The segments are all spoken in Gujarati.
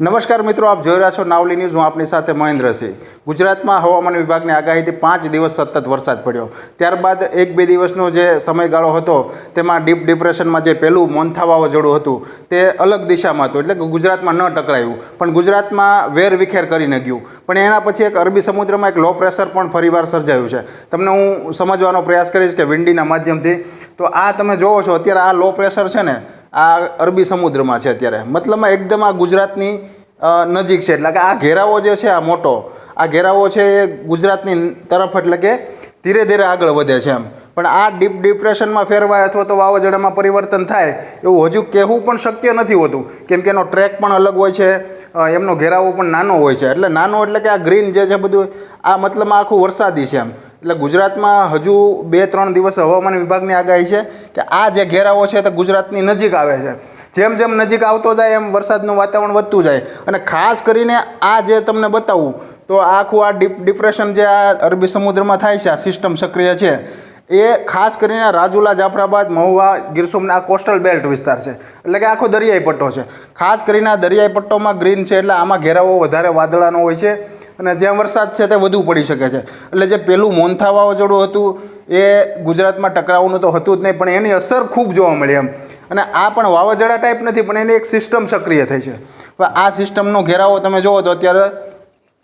નમસ્કાર મિત્રો, આપ જોઈ રહ્યા છો નાવલી ન્યૂઝ. હું આપની સાથે મહેન્દ્રસિંહ ગુજરાતમાં હવામાન વિભાગની આગાહીથી પાંચ દિવસ સતત વરસાદ પડ્યો. ત્યારબાદ એક બે દિવસનો જે સમયગાળો હતો, તેમાં ડીપ ડિપ્રેશનમાં જે પહેલું મોન્થા વાવાઝોડું હતું, તે અલગ દિશામાં હતું. એટલે કે ગુજરાતમાં ન ટકરાયું, પણ ગુજરાતમાં વેર વિખેર કરીને ગયું પણ એના પછી એક અરબી સમુદ્રમાં એક લો પ્રેશર પણ ફરીવાર સર્જાયું છે. તમને હું સમજવાનો પ્રયાસ કરીશ કે વિંડીના માધ્યમથી. તો આ તમે જોવો છો, અત્યારે આ લો પ્રેશર છે ને આ અરબી સમુદ્રમાં છે અત્યારે. મતલબમાં એકદમ આ ગુજરાતની નજીક છે. એટલે કે આ ઘેરાવો જે છે, આ મોટો, આ ઘેરાવો છે એ ગુજરાતની તરફ એટલે કે ધીરે ધીરે આગળ વધે છે એમ. પણ આ ડીપ ડિપ્રેશનમાં ફેરવાય અથવા તો વાવાઝોડામાં પરિવર્તન થાય, એવું હજુ કહેવું પણ શક્ય નથી હોતું. કેમ કે એનો ટ્રેક પણ અલગ હોય છે એમનો ઘેરાવો પણ નાનો હોય છે. એટલે નાનો એટલે કે આ ગ્રીન જે છે બધું, આ મતલબમાં આખું વરસાદી છે એમ. એટલે ગુજરાતમાં હજુ બે ત્રણ દિવસ હવામાન વિભાગની આગાહી છે. કે આ જે ઘેરાવો છે તે ગુજરાતની નજીક આવે છે. જેમ જેમ નજીક આવતો જાય, એમ વરસાદનું વાતાવરણ વધતું જાય. અને ખાસ કરીને આ જે તમને બતાવું, તો આખું આ ડીપ, ડિપ્રેશન જે આ અરબી સમુદ્રમાં થાય છે, આ સિસ્ટમ સક્રિય છે, એ ખાસ કરીને રાજુલા, જાફરાબાદ, મહુવા ગીર સોમનાથ આ કોસ્ટલ બેલ્ટ વિસ્તાર છે. એટલે કે આખો દરિયાઈ પટ્ટો છે. ખાસ કરીને આ દરિયાઈ પટ્ટોમાં ગ્રીન છે, એટલે આમાં ઘેરાવો વધારે વાદળાનો હોય છે. અને જ્યાં વરસાદ છે તે વધુ પડી શકે છે. એટલે જે પેલું મોન્થા હતું એ ગુજરાતમાં ટકરાવવાનું તો હતું જ નહીં, પણ એની અસર ખૂબ જોવા મળી એમ. અને આ પણ વાવાઝોડા ટાઈપ નથી, પણ એની એક સિસ્ટમ સક્રિય થઈ છે. આ સિસ્ટમનો ઘેરાવો તમે જુઓ તો અત્યારે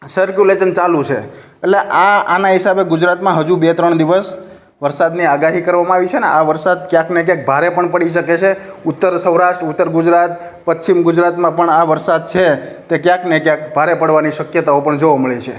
સર્ક્યુલેશન ચાલુ છે. એટલે આ, આના હિસાબે ગુજરાતમાં હજુ બે, ત્રણ દિવસ વરસાદની આગાહી કરવામાં આવી છે ને, આ વરસાદ ક્યાંક ને ક્યાંક ભારે પણ પડી શકે છે. ઉત્તર સૌરાષ્ટ્ર, ઉત્તર ગુજરાત, પશ્ચિમ ગુજરાતમાં પણ આ વરસાદ છે તે ક્યાંક ને ક્યાંક ભારે પડવાની શક્યતાઓ પણ જોવા મળી છે.